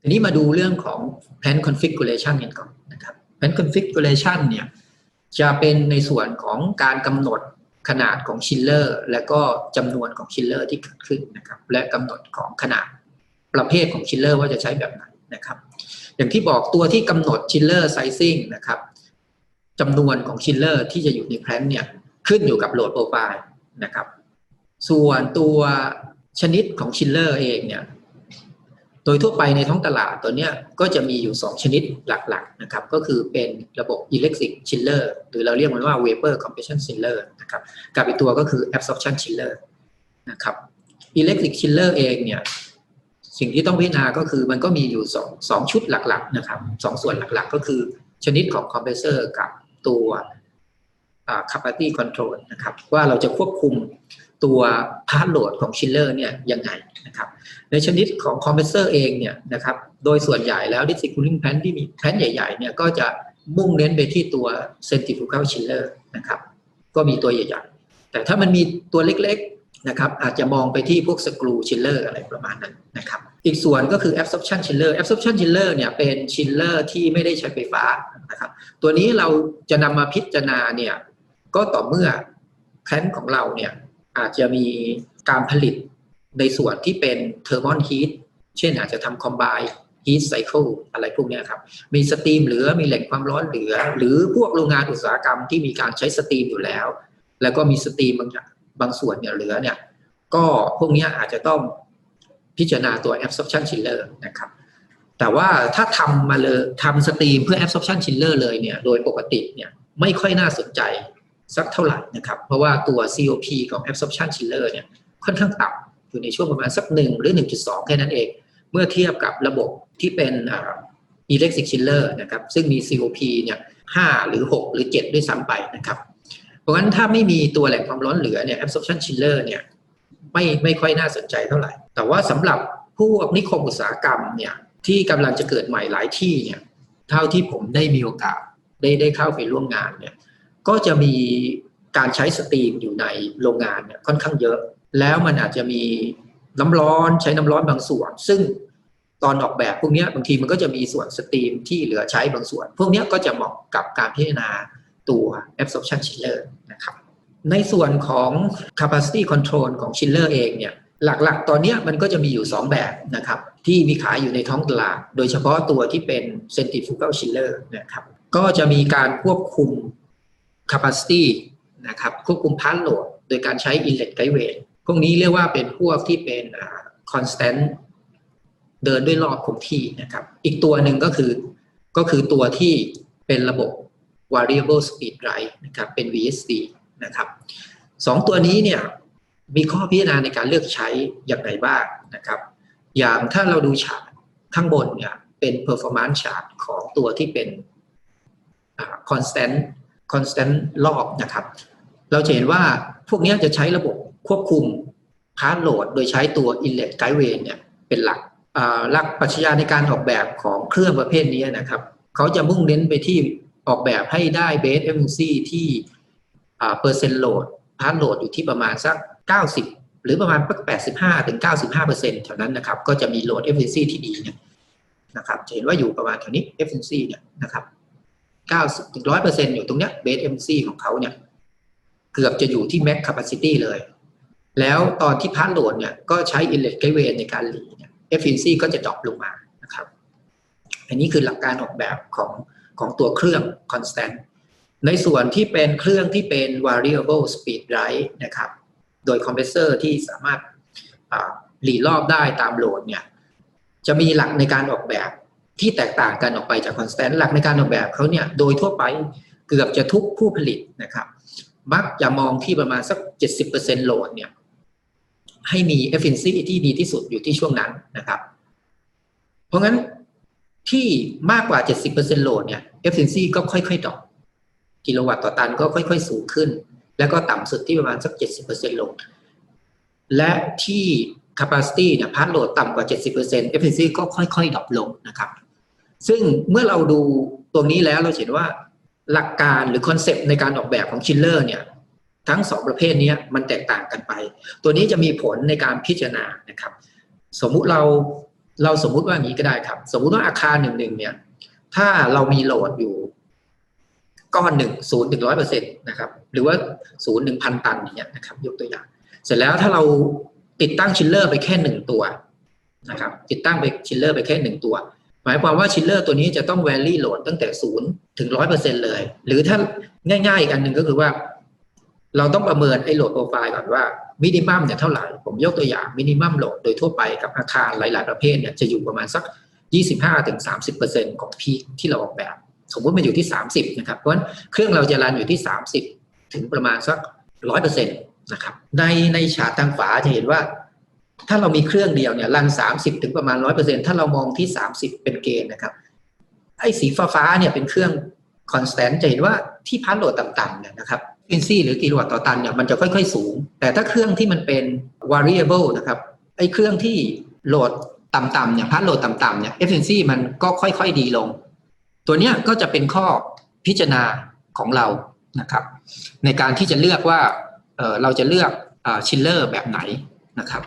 ทีนี้มาดูเรื่องของ plan configuration กันก่อนนะครับ plan configuration เนี่ยจะเป็นในส่วนของการกำหนดขนาดของชิลเลอร์ และก็จำนวนของชิลเลอร์ที่เกิดขึ้นนะครับ และกำหนดของขนาดประเภทของชิลเลอร์ว่าจะใช้แบบไหนนะครับ อย่างที่บอกตัวที่กำหนดชิลเลอร์ไซซิ่งนะครับจำนวนของชิลเลอร์ที่จะอยู่ในแพลนเนี่ยขึ้นอยู่กับโหลดโปรไฟล์นะครับ ส่วนตัวชนิดของชิลเลอร์เองเนี่ย โดยทั่วไปในท้องตลาดตัวเนี้ยก็จะมีอยู่ 2 ชนิดหลักๆนะครับก็คือเป็นระบบ electric chiller หรือเราเรียกมันว่า vapor compression chiller นะครับกับอีกตัวก็คือ absorption chiller นะครับ electric chiller เองเนี่ยสิ่งที่ต้องพิจารณาก็คือมันก็มีอยู่สองชุดหลักๆนะครับสองส่วนหลักๆ ก็คือชนิดของ compressor กับตัว capacity control นะครับว่าเราจะควบคุม ตัวพาร์ทโหลดของ chiller เนี่ยยังไงนะครับในชนิดของคอมเพรสเซอร์เองเนี่ยนะครับโดยส่วนใหญ่แล้ว district cooling plant ที่มีแพลนใหญ่ๆเนี่ยก็จะมุ่งเน้นไปที่ตัว centrifugal chiller นะครับก็มีตัวใหญ่ๆ แต่ถ้ามันมีตัวเล็กๆนะครับอาจจะมองไปที่พวก screw chiller อะไรประมาณนั้นนะครับอีกส่วนก็คือ absorption chiller absorption chiller เนี่ยเป็น chiller ที่ไม่ได้ใช้ไฟฟ้านะครับตัวนี้เราจะนำมาพิจารณาเนี่ยก็ต่อเมื่อแพลนของเราเนี่ย อาจจะมีการผลิตในส่วนที่เป็นเทอร์มอนฮีทเช่นอาจจะทำคอมไบฮีทไซเคิลอะไรพวกนี้ครับ มีสตรีมเหลือมีแหล่งความร้อนเหลือ หรือพวกโรงงานอุตสาหกรรมที่มีการใช้สตรีมอยู่แล้ว แล้วก็มีสตรีมบางบางส่วนเนี่ยเหลือเนี่ย ก็พวกนี้อาจจะต้องพิจารณาตัว absorption chiller นะครับ แต่ว่าถ้าทำมาเลยทำสตรีมเพื่อ absorption chiller เลยเนี่ย โดยปกติเนี่ยไม่ค่อยน่าสนใจ สักเท่าไหร่นะครับ เพราะว่าตัว COP ของ absorption chiller เนี่ยค่อนข้างต่ำอยู่ในช่วงประมาณสักหนึ่งหรือ 1.2 แค่นั้นเอง เมื่อเทียบกับระบบที่เป็นอ่า electric chiller นะครับซึ่งมี COP เนี่ย5หรือ 6 หรือ 7 ด้วยซ้ำไปนะครับ เพราะฉะนั้นถ้าไม่มีตัวแหล่งความร้อนเหลือเนี่ย absorption chiller เนี่ยไม่ไม่ค่อยน่าสนใจเท่าไหร่ แต่ว่าสำหรับพวกนิคมอุตสาหกรรมเนี่ยที่กำลังจะเกิดใหม่หลายที่เนี่ยเท่าที่ผมได้มีโอกาสได้ได้เข้าไปร่วมงานเนี่ย ก็จะมีการใช้สตรีมอยู่ในโรงงานเนี่ยค่อนข้างเยอะ แล้วมันอาจจะมีน้ำร้อนใช้น้ำร้อนบางส่วน ซึ่งตอนออกแบบพวกเนี้ยบางทีมันก็จะมีส่วนสตรีมที่เหลือใช้บางส่วน พวกเนี้ยก็จะเหมาะกับการพิจารณาตัว absorption chiller นะครับในส่วนของ capacity control ของ chiller เองเนี่ยหลักๆ ตอนเนี้ยมันก็จะมีอยู่ 2 แบบนะครับที่มีขายอยู่ในท้องตลาด โดยเฉพาะตัวที่เป็น centrifugal chiller นะครับก็จะมีการควบคุม capacity นะครับควบคุมพาร์ทโหลดโดยการใช้ inlet guideway พวกนี้เรียกว่าเป็นพวกที่เป็น constant เดินด้วยรอบคงที่นะครับ อีกตัวหนึ่งก็คือก็คือตัวที่เป็นระบบ variable speed drive นะครับ เป็น VSD นะครับสองตัวนี้เนี่ยมีข้อพิจารณาในการเลือกใช้อย่างไรบ้างนะครับ อย่างถ้าเราดูฉากข้างบนเนี่ยเป็น performance chart ของตัวที่เป็น constant constant รอบนะครับ เราจะเห็นว่าพวกนี้จะใช้ระบบควบคุมพาร์ทโหลด โดยใช้ตัว inlet guideway เนี่ยเป็นหลักหลักปรัชญาในการออกแบบของเครื่องประเภทนี้นะครับ เขาจะมุ่งเน้นไปที่ออกแบบให้ได้เบสเอฟซีที่เปอร์เซ็นต์โหลดพาร์ทโหลดอยู่ที่ประมาณสัก 90 หรือประมาณ85ถึง95เปอร์เซ็นต์แถวนั้นนะครับ ก็จะมีโหลดเอฟซีที่ดีเนี่ยนะครับจะเห็นว่าอยู่ประมาณแถวนี้เอฟซีเนี่ยนะครับ 90ถึง100เปอร์เซ็นต์อยู่ตรงเนี้ยเบสเอฟซีของเขาเนี่ย เกือบจะอยู่ที่ max capacity เลย แล้วตอนที่พาร์ทโหลดเนี่ยก็ใช้ inlet gateway ในการหลีเนี่ย efficiency ก็จะดรอปลงมานะครับ อันนี้คือหลักการออกแบบของของตัวเครื่อง constant ในส่วนที่เป็นเครื่องที่เป็น variable speed drive นะครับ โดยคอมเพรสเซอร์ที่สามารถหลีรอบได้ตามโหลดเนี่ย จะมีหลักในการออกแบบ ที่แตกต่างกันออกไปจาก constant หลักในการออกแบบเขาเนี่ยโดยทั่วไปเกือบจะทุกผู้ผลิตนะครับ มักจะมองที่ประมาณสัก 70%โหลดเนี่ยให้มี efficiency ที่ดีที่สุดอยู่ที่ช่วงนั้นนะครับ เพราะงั้นที่มากกว่า 70%โหลดเนี่ย efficiency ก็ค่อยๆดรอปกิโลวัตต์ต่อตันก็ค่อยๆ สูงขึ้น แล้วก็ต่ำสุดที่ประมาณสัก 70%โหลดและที่ capacity เนี่ยพาร์ทโหลดต่ำกว่า 70% efficiency ก็ค่อยๆดรอปลงนะครับ ซึ่งเมื่อเราดูตรงนี้แล้วเราเห็นว่าหลักการหรือคอนเซปต์ในการออกแบบของชิลเลอร์เนี่ยทั้งสองประเภทนี้มันแตกต่างกันไป ตัวนี้จะมีผลในการพิจารณานะครับ สมมุติเราเราสมมุติว่าอย่างนี้ก็ได้ครับ สมมุติว่าอาคารหนึ่งหนึ่งเนี่ย ถ้าเรามีโหลดอยู่ก้อนหนึ่งศูนย์ถึงร้อยเปอร์เซ็นต์นะครับ หรือว่าศูนย์หนึ่งพันตันเงี้ยนะครับ ยกตัวอย่าง เสร็จแล้วถ้าเราติดตั้งชิลเลอร์ไปแค่หนึ่งตัวนะครับ ติดตั้งไปชิลเลอร์ไปแค่หนึ่งตัว หมายความว่าชิลเลอร์ตัวนี้จะต้อง vary โหลดตั้งแต่ศูนย์ถึงร้อยเปอร์เซ็นเลย หรือถ้าง่ายๆอีกอันหนึ่งก็คือว่า เราต้องประเมินไอ้โหลดโปรไฟล์ก่อนว่ามินิมัมเนี่ยเท่าไหร่ ผมยกตัวอย่างมินิมัมโหลดโดยทั่วไปกับอาคารหลาย ๆ ประเภทเนี่ยจะอยู่ประมาณสัก 25-30%ของพีคที่เราออกแบบ สมมติมันอยู่ที่ 30 นะครับ เพราะฉะนั้นเครื่องเราจะรันอยู่ที่ 30 ถึงประมาณสัก 100%นะครับในในฉากทางฝาจะเห็นว่า ถ้าเรามีเครื่องเดียวเนี่ยรัน30ถึงประมาณ100%ถ้าเรามองที่30เป็นเกณฑ์นะครับ ไอ้สีฟ้าฟ้าเนี่ยเป็นเครื่อง constant จะเห็นว่าที่พัดโหลดต่ำๆเนี่ยนะครับ efficiency หรือกิโลวัตต์ต่อตันเนี่ยมันจะค่อยๆสูง แต่ถ้าเครื่องที่มันเป็น variable นะครับไอ้เครื่องที่โหลดต่ำๆเนี่ยพัดโหลดต่ำๆเนี่ย efficiency มันก็ค่อยๆดีลง ตัวเนี้ยก็จะเป็นข้อพิจารณาของเรานะครับ ในการที่จะเลือกว่าเเราจะเลือกชิลเลอร์แบบไหนนะครับ